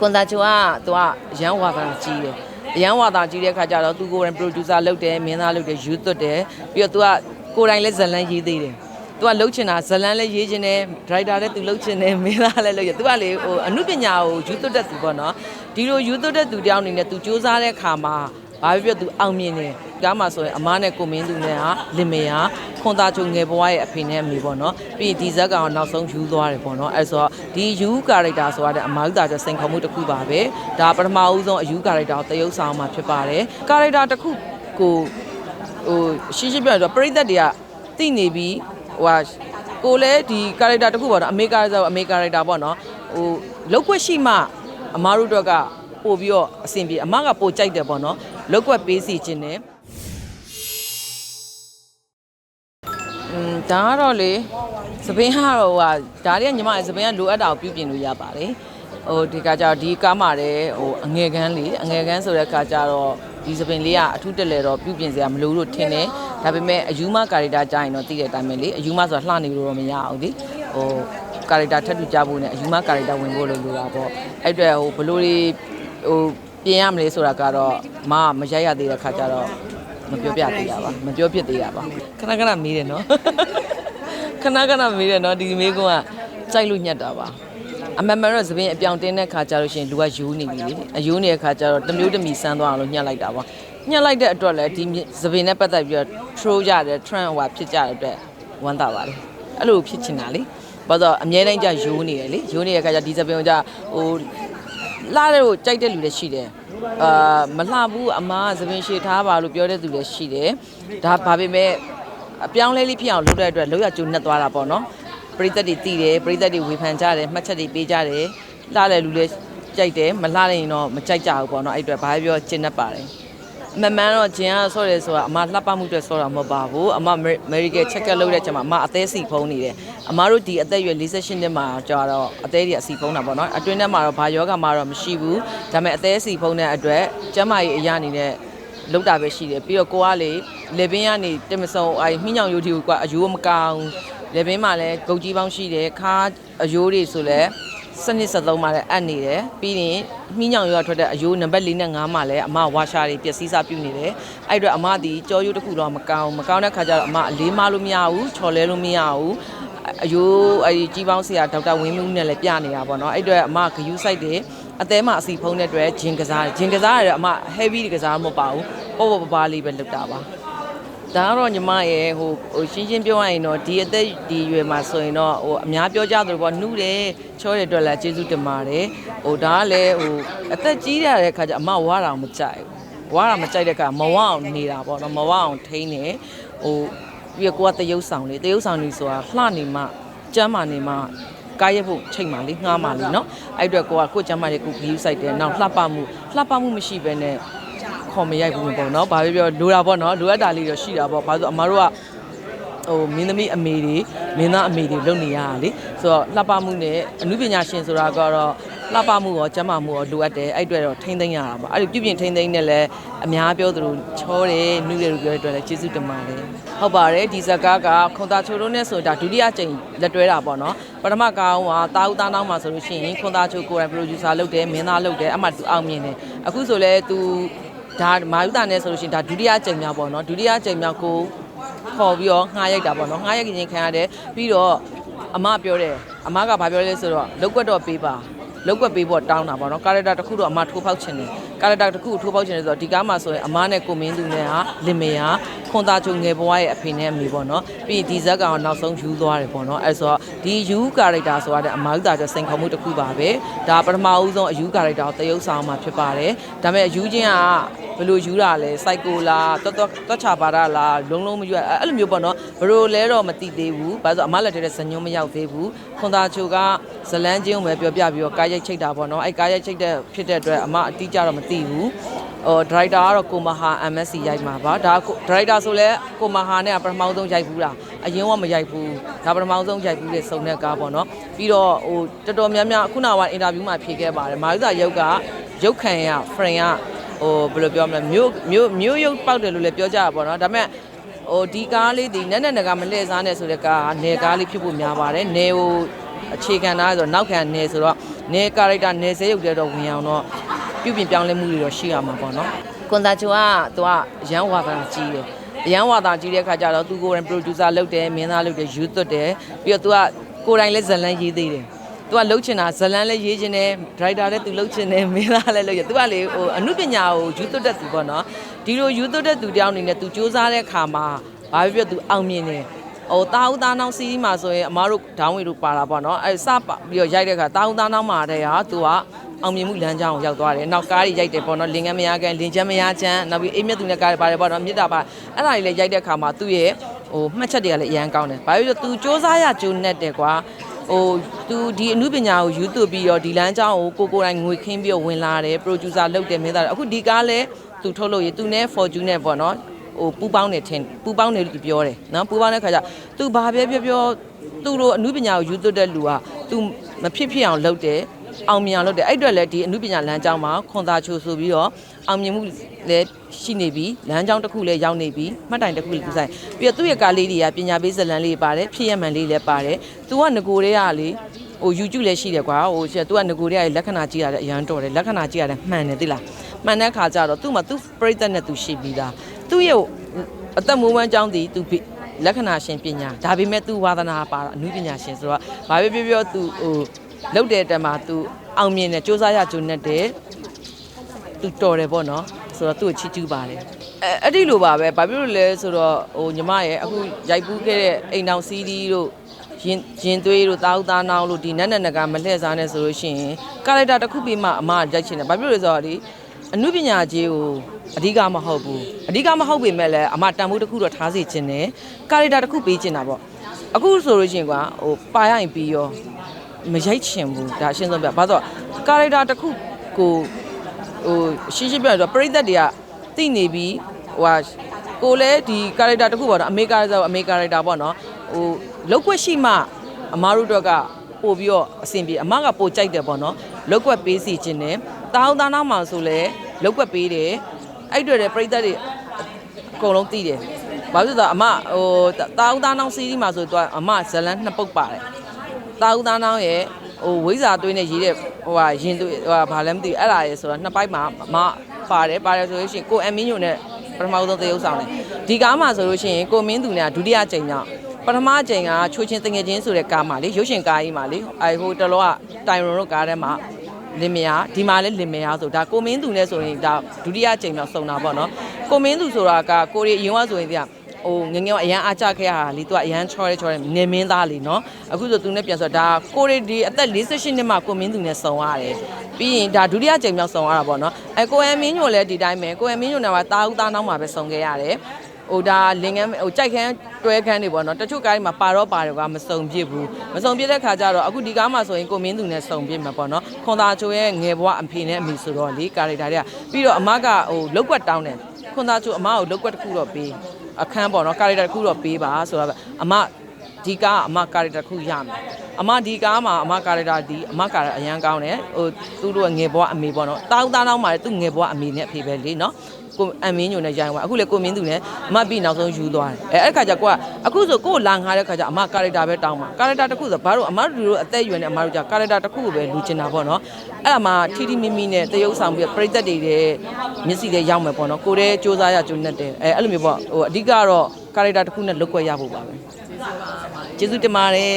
ကွန်တာချိုကသူကရန်ဝါသာကြီးတယ်အရန်ဝါသာကြီးတဲ့ခါကျတော့သူကိုယ်တိုင် producer လုပ်တယ်မင်းသားလုပ်တယ်ယူသွတ်တယ်ပြီးတော့သူကကိုယ်တိုင်လည်းဇလန်းရေးသေးတယ်သူကလှုပ်ချင်တာဇလန်းလည်းရေးချင်တယ်ဒရိုက်တာလည်းသူလှုပ်ချင်တယ်မင်းသားလည်းလှုပ်ချင်သူကလေဟိုအမှုပညာကိုယူသွတ်တဲ့သူပေါ့နော်ဒီလိုယူသွတ်တဲ့သူတယောက်အနေနဲ့သူစူးစမ်းတဲ့ခါမှာ ဘာဖြစ်ဖြစ်သူအောင်မြင်တယ်ကားမှာဆိုရင်အမားနဲ့ကိုမင်းသူနဲ့ဟာလင်မေယာခွန်သားချုံငယ်ဘွားရဲ့အဖေနဲ့အမေပေါ့နော်ပြီးရင်ဒီဇက်ကောင်ကနောက်ဆုံးယူသွားတယ်ပေါ့နော်အဲဆိုတော့ဒီယူကာရက်တာဆိုရတဲ့အမားဥတာကျစိန်ခေါ်မှုတစ်ခုပါပဲဒါပထမဦးဆုံးအယူကာရက်တာကိုတရုပ်ဆောင်မှာဖြစ်ပါတယ်ကာရက်တာတစ်ခုကိုဟိုရှင်းရှင်းပြောရတော့ပရိသတ်တွေကသိနေပြီးဟိုဟာကိုလည်းဒီကာရက်တာတစ်ခုပေါ့နော်အမေကာရက်တာအမေကာရက်တာပေါ့နော်ဟိုလောက်ွက်ရှိမှအမားတို့တော့ကပို့ပြီးတော့အဆင်ပြေအမကပို့ကြိုက်တယ်ပေါ့နော် လောက်ွက်ပေးစီခြင်းနဲ့อืมဒါကတော့လေသပင်းကတော့ဟိုဟာဒါတွေကညီမရဲ့သပင်းကလိုအပ်တာကိုပြုပြင်လို့ရပါတယ်ဟိုဒီကကြတော့ဒီကားမှာလည်းဟိုအငယ်ကန်းလေးအငယ်ကန်းဆိုတဲ့ခါကျတော့ဒီသပင်းလေးကအထူးတက်လေတော့ပြုပြင်စရာမလိုလို့ထင်တယ်ဒါပေမဲ့အယူမကာရီတာကြာရင်တော့သိတဲ့အတိုင်းပဲလေအယူမဆိုတာလှနေလို့တော့မရအောင်လေဟိုကာရီတာထပ်တူကြဖို့နဲ့အယူမကာရီတာဝင်ဖို့လို့လိုတာပေါ့အဲ့အတွက်ဟိုဘလို့တွေဟို ပြင်ရမလဲဆိုတာကတော့မကမရိုက်ရသေးတဲ့ခါကျတော့မပြောပြသေးတာပါမပြောဖြစ်သေးတာပါခဏခဏမေးတယ်နော်ခဏခဏမေးတယ်နော်ဒီမေးခွန်းကကြိုက်လို့ညက်တာပါအမှန်မှန်တော့သပင်းအပြောင်တင်းတဲ့ခါကျလို့ရှိရင်လူကယူနေပြီလေအယူနေတဲ့ခါကျတော့တစ်မျိုးတစ်မီဆန်းသွားအောင်လို့ညှက်လိုက်တာပါညှက်လိုက်တဲ့အတွက်လည်းဒီသပင်းနဲ့ပတ်သက်ပြီးတော့ throw ကြတယ် trend ဟိုဖြစ်ကြတဲ့အတွက်ဝမ်းသာပါတယ်အဲ့လိုဖြစ်ချင်တာလေဘာလို့အမြဲတမ်းကြယူနေတယ်လေယူနေတဲ့ခါကျဒီသပင်းကကြဟို လှတဲ့ကိုကြိုက်တဲ့လူလည်းရှိတယ်အာမလှဘူးအမားကသပင်ရှည်ထားပါလို့ပြောတဲ့သူလည်းရှိတယ်ဒါဘာပေမဲ့အပြောင်းလဲလေးဖြစ်အောင်လုပ်တဲ့အတွက်လောက်ရကျုံနှက်သွားတာပေါ့နော်ပရိသတ်တွေတည်တယ်ပရိသတ်တွေဝေဖန်ကြတယ်မှတ်ချက်တွေပေးကြတယ်လှတဲ့လူလည်းကြိုက်တယ်မလှတဲ့ရင်တော့မကြိုက်ကြဘူးပေါ့နော်အဲ့အတွက်ဘာပဲပြောကျင်တတ်ပါတယ် မမှန်တော့ဂျင်ကဆော့တယ်ဆိုတာအမလှပမှုအတွက်ဆော့တာမဟုတ်ပါဘူးအမအမေရိကန်ချက်ကလုပ်တဲ့ချက်မှာအမအသေးစီဖုံးနေတယ်အမတို့ဒီအသက်အရွယ်48နှစ်မှာကြာတော့အသေးတွေအစီဖုံးတာပေါ့နော်အတွင်းထဲမှာတော့ဘာယောဂမှာတော့မရှိဘူးဒါပေမဲ့အသေးစီဖုံးတဲ့အတွက်ကျန်းမာရေးအရာအနေနဲ့လောက်တာပဲရှိတယ်ပြီးတော့ကိုကလေလေဘင်းကနေတင်မစုံအဲမြင်းညောင်ရိုးတီကိုကအယိုးမကောင်းလေဘင်းမှာလည်းဂုတ်ကြီးပေါင်းရှိတယ်ခါအယိုးတွေဆိုလည်း စနစ်73မှာလည်းအပ်နေတယ်ပြီးရင်မြင်းညောင်ရွာထွက်တဲ့အယိုးနံပါတ်4နဲ့5မှာလည်းအမဝါရှာတွေပျက်စီးစားပြုနေတယ်အဲ့အတွက်အမဒီကြောရိုးတစ်ခုတော့မကောင်းမကောင်းတဲ့ခါကျတော့အမအလေးမလို့မရဘူးချော်လဲလို့မရဘူးအယိုးအဲ့ဒီကြီးပေါင်းဆရာဒေါက်တာဝင်းမှုနဲ့လည်းပြနေတာပေါ့နော်အဲ့အတွက်အမဂယူးဆိုင်တယ်အသေးမှအစီဖုံးတဲ့အတွက်ဂျင်ကစားဂျင်ကစားရတော့အမ heavy ကစားမဟုတ်ပါဘူးပေါ့ပေါ့ပပလေးပဲလုပ်တာပါ ဒါကတော့ညီမရဲ့ဟိုဟိုရှင်းရှင်းပြောရရင်တော့ဒီအသက်ဒီရွယ်မှာဆိုရင်တော့ဟိုအများပြောကြသလိုပေါ့နှုတယ်ချောတဲ့အတွက်လည်းကျေးဇူးတင်ပါတယ်ဟိုဒါကလည်းဟိုအသက်ကြီးရတဲ့ခါကျအမဝါတာမကြိုက်ဘူးဝါတာမကြိုက်တဲ့ခါမဝအောင်နေတာပေါ့နော်မဝအောင်ထိန်းနေဟိုပြီးတော့ကိုကတရုပ်ဆောင်လေတရုပ်ဆောင်နေဆိုတာလှနေမှကျမ်းမာနေမှကားရက်ဖို့ချိန်မှလေးငှားမှလေးเนาะအဲ့အတွက်ကိုကကိုကျမ်းမာရဲ့ကိုဂီးဆိုင်တယ်နောက်လှပမှုလှပမှုမရှိဘဲနဲ့ ခေါ်မရိုက်ဘူးပေါ့နော်။ဘာပဲပြောလိုတာပေါ့နော်။လိုအပ်တာလေးတော့ရှိတာပေါ့။ဘာလို့အမားတို့ကဟိုမင်းသမီးအမေတွေမင်းသားအမေတွေလုပ်နေရတာလေ။ဆိုတော့လှပမှုနဲ့အမှုပညာရှင်ဆိုတာကတော့လှပမှုရောကျန်းမာမှုရောလိုအပ်တယ်။အဲ့အတွက်တော့ထိမ့်သိမ်းရတာပေါ့။အဲ့ဒီပြုပြင်ထိမ့်သိမ်းနဲ့လည်းအများပြောသလိုချောတယ်နှုတယ်လို့ပြောတဲ့အတွက်လည်းကျေးဇူးတင်ပါတယ်။ဟုတ်ပါတယ်ဒီဇကားကခွန်သားချိုတို့နဲ့ဆိုတာဒုတိယကြိမ်လက်တွဲတာပေါ့နော်။ပထမကောင်ကတာဦးသားနောက်မှာဆိုလို့ရှိရင်ခွန်သားချိုကိုယ်တိုင် producer လုပ်တယ်မင်းသားလုပ်တယ်အမှသူအောင်မြင်တယ်။အခုဆိုလဲသူ ဒါမာယူတာနဲ့ဆိုလို့ရှိရင်ဒါဒုတိယကြိမ်မြောက်ပေါ့နော်ဒုတိယကြိမ်မြောက်ကိုခေါ်ပြီးတော့ငှားရိုက်တာပေါ့နော်ငှားရိုက်ခြင်းခံရတယ်ပြီးတော့အမပြောတယ်အမကဘာပြောလဲဆိုတော့လောက်ွက်တော့ပေးပါလောက်ွက်ပေးဖို့တောင်းတာပေါ့နော်ကာရက်တာတစ်ခုတော့အမထိုးဖောက်ချင်တယ်ကာရက်တာတစ်ခုကိုထိုးဖောက်ချင်တယ်ဆိုတော့ဒီကားမှာဆိုရင်အမနဲ့ကိုမင်းသူနဲ့ဟာလင်မေယာခွန်သားချုံငယ်ဘွားရဲ့အဖေနဲ့အမေပေါ့နော်ပြီးရင်ဒီဇက်ကောင်ကနောက်ဆုံးယူသွားတယ်ပေါ့နော်အဲဆိုတော့ဒီယူကာရက်တာဆိုတဲ့အမယူတာကျစိန်ခေါ်မှုတစ်ခုပါပဲဒါပထမဦးဆုံးအယူကာရက်တာကိုတရုပ်ဆောင်မှာဖြစ်ပါတယ်ဒါပေမဲ့ယူချင်းက ဘယ်လိုယူတာလဲစိုက်ကိုလားတွတ်တွတ်တွတ်ချပါရလားလုံးလုံးမယူရအဲ့လိုမျိုးပေါ့နော်ဘယ်လိုလဲတော့မသိသေးဘူးဘာလို့ဆိုအမလက်ထဲတဲ့ဇညုံမရောက်သေးဘူးခွန်သားချိုကဇလန်းချင်းကိုပဲပြောပြပြီးတော့ကားရိုက်ချိတ်တာပေါ့နော်အဲ့ကားရိုက်ချိတ်တဲ့ဖြစ်တဲ့အတွက်အမအတိအကျတော့မသိဘူးဟိုဒရိုက်တာကတော့ကိုမဟာ MSC ရိုက်မှာပါဒါဒရိုက်တာဆိုလဲကိုမဟာနဲ့ပထမဆုံးရိုက်ဘူးလားအရင်ကမရိုက်ဘူးဒါပထမဆုံးရိုက်ဘူးတဲ့စုံတဲ့ကားပေါ့နော်ပြီးတော့ဟိုတော်တော်များများခုနကအင်တာဗျူးမှာဖြေခဲ့ပါတယ်မာရုသာရုပ်ကရုပ်ခံရ friend က ဟိုဘယ်လိုပြောမလဲမြို့မြို့မြို့ရုပ်ပေါက်တယ်လို့လည်းပြောကြတာပေါ့နော်ဒါပေမဲ့ဟိုဒီကားလေးဒီနက်နက်နကမလှည့်စားနဲ့ဆိုတဲ့ကားကနေကားလေးဖြစ်ဖို့များပါတယ်နေဟိုအခြေခံသားဆိုတော့နောက်ခံနယ်ဆိုတော့နယ်ကာရိုက်တာနယ်စဲရုပ်တဲ့တော့ဝင်အောင်တော့ပြုပြင်ပြောင်းလဲမှုတွေတော့ရှိရမှာပေါ့နော်ကွန်တာချိုကသူကရန်ဝါသာကြီးတယ်ရန်ဝါသာကြီးတဲ့ခါကျတော့သူကိုယ်တိုင် producer လုပ်တယ်မင်းသားလုပ်တယ်ယူသွတ်တယ်ပြီးတော့သူကကိုယ်တိုင်လည်းဇလန်းရေးသေးတယ် သူကလှုပ်ချင်တာဇလန်းလည်းရေးချင်တယ်ဒရိုက်တာလည်းသူလှုပ်ချင်တယ်မင်းသားလည်းလှုပ်ချင်သူကလေဟိုအမှုပညာကိုယူသွတ်တဲ့သူပေါ့နော်ဒီလိုယူသွတ်တဲ့သူတယောက်အနေနဲ့သူစူးစမ်းတဲ့ခါမှာဘာဖြစ်ဖြစ်သူအောင်မြင်တယ်ဟိုတာဦးသားနောင်စီးမှာဆိုရင်အမားတို့ဒေါင်းဝေတို့ပါတာပေါ့နော်အဲစပါပြီးတော့ရိုက်တဲ့ခါတာဦးသားနောင်မှာတည်းဟာသူကအောင်မြင်မှုလမ်းကြောင်းကိုရောက်သွားတယ်။နောက်ကားတွေရိုက်တယ်ပေါ့နော်။လင်ကမယားကန်လင်ချမ်းမယားချမ်းနောက်ပြီးအိမ်မြတ်သူနဲ့ကားတွေပါတယ်ပေါ့နော်။မြစ်တာပါအဲ့ဒါတွေလည်းရိုက်တဲ့ခါမှာသူ့ရဲ့ဟိုမှတ်ချက်တွေကလည်းအရန်ကောင်းတယ်။ဘာဖြစ်လို့သူစူးစမ်းရကြိုးနဲ့တယ်ကွာ။ ဟိုသူဒီအမှုပညာကိုယူသွပြီးတော့ဒီလမ်းကြောင်းကိုကိုကိုယ်တိုင်ငွေခင်းပြီးတော့ဝင်လာတယ် producer လုပ်တယ်မင်းသားတယ်အခုဒီကားလဲသူထုတ်လို့ရသူနဲ့ fortune နဲ့ပေါ့နော်ဟိုပူပေါင်းနေထင်ပူပေါင်းနေလို့သူပြောတယ်နော်ပူပေါင်းတဲ့ခါကျသူဘာပဲပြောပြောသူတို့အမှုပညာကိုယူသွတဲ့လူကသူမဖြစ်ဖြစ်အောင်လုပ်တယ် အောင်မြင်အောင်လုပ်တယ်အဲ့အအတွက်လည်းဒီအမှုပညာလမ်းကြောင်းမှာခွန်သာချိုဆိုပြီးတော့အောင်မြင်မှုလည်းရှိနေပြီလမ်းကြောင်းတစ်ခုလည်းရောက်နေပြီမှတ်တိုင်တစ်ခုလည်းသူဆိုင်ပြီးတော့သူ့ရဲ့ကားလေးတွေကပညာပေးဇာတ်လမ်းလေးတွေပါတယ်ဖြစ်ရမှန်လေးလည်းပါတယ်သူကငကိုတွေကလေဟို YouTube လည်းရှိတယ်ကွာဟိုကျသူကငကိုတွေကလက္ခဏာကြည့်ရတယ်အရန်တော်တယ်လက္ခဏာကြည့်ရတယ်မှန်တယ်သိလားမှန်တဲ့ခါကျတော့သူ့မှာသူပြိသက်နဲ့သူရှိပြီးသားသူ့ရဲ့အသက်မွေးဝမ်းကြောင်းတည်သူလက္ခဏာရှင်ပညာဒါပေမဲ့သူဝါသနာပါတာအနုပညာရှင်ဆိုတော့ဘာပဲပြောပြောသူဟို လောက်တဲ့တက်မှာသူအောင်မြင်တယ်စူးစမ်းရကြုံနဲ့တယ်သူတော်တယ်ပေါ့နော်ဆိုတော့သူ့ကိုချီးကျူးပါတယ်အဲအဲ့ဒီလိုပါပဲဘာဖြစ်လို့လဲဆိုတော့ဟိုညီမရဲ့အခုရိုက်ပူးခဲ့တဲ့အိမ်အောင်စီးဒီတို့ရင်ရင်သွေးတို့တာဦးသားနောင်လို့ဒီနက်နက်နကမလှည့်စားနေဆိုလို့ရှိရင်ကာရိုက်တာတစ်ခုပြီးမှအမရိုက်ချင်တယ်ဘာဖြစ်လို့လဲဆိုတော့ဒီအနုပညာကြီးကိုအဓိကမဟုတ်ဘူးအဓိကမဟုတ်ပေမဲ့လည်းအမတန်ဖိုးတစ်ခုတော့ထားစီခြင်းတယ်ကာရိုက်တာတစ်ခုပေးခြင်းတာပေါ့အခုဆိုလို့ရှိရင်ကွာဟိုပါရရင်ပြီးရော မရိုက်ချင်ဘူးဒါအရှင်းဆုံးပြဘာလို့ကာရိုက်တာတစ်ခုကိုဟိုရှင်းရှင်းပြောရတော့ပရိသတ်တွေကသိနေပြီးဟိုဟာကိုလည်းဒီကာရိုက်တာတစ်ခုပေါ့နော်အမေကာဆိုအမေကာရိုက်တာပေါ့နော်ဟိုလောက်ွက်ရှိမှအမားတို့တော့ကပို့ပြီးတော့အဆင်ပြေအမကပို့ကြိုက်တယ်ပေါ့နော်လောက်ွက်ပေးစီခြင်းနဲ့တာအောင်သားနောက်မှဆိုလဲလောက်ွက်ပေးတယ်အဲ့တွေတဲ့ပြိသက်တွေအကုန်လုံးသိတယ်ဘာဖြစ်လို့လဲဆိုတော့အမဟိုတာအောင်သားနောက်စီးဒီမှာဆိုတော့အမဇလန်းနှစ်ပုတ်ပါတယ် တာအောင်သားနောက်ရဲ့ဟိုဝိဇာသွေးနဲ့ရေးတဲ့ဟိုဟာရင်သွေးဟိုဟာဘာလဲမသိဘူးအဲ့ဒါရေဆိုတော့နှစ်ပိုက်မှာအမပါတယ်ပါတယ်ဆိုလို့ရှိရင်ကိုအမင်းညိုနဲ့ပထမဆုံးသရုပ်ဆောင်တယ်ဒီကားမှာဆိုလို့ရှိရင်ကိုမင်းသူနဲ့ဒုတိယကြိမ်တော့ပထမကြိမ်ကချိုးချင်းတငယ်ချင်းဆိုတဲ့ကားမှာလေရုပ်ရှင်ကားကြီးမှာလေအဲဟိုတလောကတိုင်ရွန်တို့ကားထဲမှာလင်မယားဒီမှာလည်းလင်မယားဆိုဒါကိုမင်းသူနဲ့ဆိုရင်ဒါဒုတိယကြိမ်တော့စုံတာပေါ့နော်ကိုမင်းသူဆိုတာကကိုရီအရင်ကဆိုရင်တည်း ဟိုငငယ်ကအရန်အားကြခဲ့ရတာလေသူကအရန်ချောရဲချောရဲနေမင်းသားလေနော်အခုဆိုသူနဲ့ပြန်ဆိုဒါကိုရီဒီအသက်48နှစ်မှကိုမင်းသူနဲ့စုံရတယ်ပြီးရင်ဒါဒုတိယကြိမ်မြောက်စုံရတာပေါ့နော်အဲကိုအမင်းညိုလည်းဒီတိုင်းပဲကိုအမင်းညိုနဲ့ကတာဦးသားနောက်မှာပဲစုံခဲ့ရတယ်ဟိုဒါလင်ကန်းဟိုကြိုက်ခန်းတွဲခန်းတွေပေါ့နော်တချို့ကားတွေမှာပါတော့ပါတယ်ကမစုံပြစ်ဘူးမစုံပြစ်တဲ့ခါကျတော့အခုဒီကားမှာဆိုရင်ကိုမင်းသူနဲ့စုံပြစ်မှာပေါ့နော်ခွန်သာချိုရဲ့ငယ်ဘဝအဖေနဲ့အမေဆိုတော့လေကာရီတာတွေကပြီးတော့အမကဟိုလောက်ွက်တောင်းတယ်ခွန်သာချိုအမကိုလောက်ွက်တစ်ခုတော့ပေး အခန်းပေါ့နော်ကာရီတာတစ်ခုတော့ပေးပါဆိုတော့အမဒီကားကအမကာရီတာတစ်ခုရမယ်အမဒီကားမှာအမကာရီတာဒီအမကာရီအရန်ကောင်းတယ်ဟိုသူတို့ငယ်ဘဝအမေပေါ့နော်တောင်းတောင်းတောင်းမှာသူငယ်ဘဝအမေနဲ့အဖေပဲလေနော်ကိုအမင်းညိုနဲ့ရိုင်းသွားအခုလေကိုမင်းသူနဲ့အမပြီးနောက်ဆုံးယူသွားတယ်အဲအဲ့ခါကျကိုကအခုဆိုကိုလာငားတဲ့ခါကျအမကာရက်တာပဲတောင်းပါကာရက်တာတစ်ခုဆိုဘာလို့အမတို့တို့အသက်အရွယ်နဲ့အမတို့ကြကာရက်တာတစ်ခုကိုပဲလူချင်တာပေါ့နော် အဲ့ဒါမှထီထီမီမီနဲ့တရုပ်ဆောင်ပြီးပြိသက်တွေတဲ့မျက်စိတွေရောက်မယ်ပေါ့နော်ကိုတဲ့စူးစမ်းရကျုံနဲ့တယ်အဲအဲ့လိုမျိုးပေါ့ဟိုအဓိကတော့ကာရက်တာတစ်ခုနဲ့လုတ်ွက်ရဖို့ပါပဲကျေးဇူးတင်ပါတယ်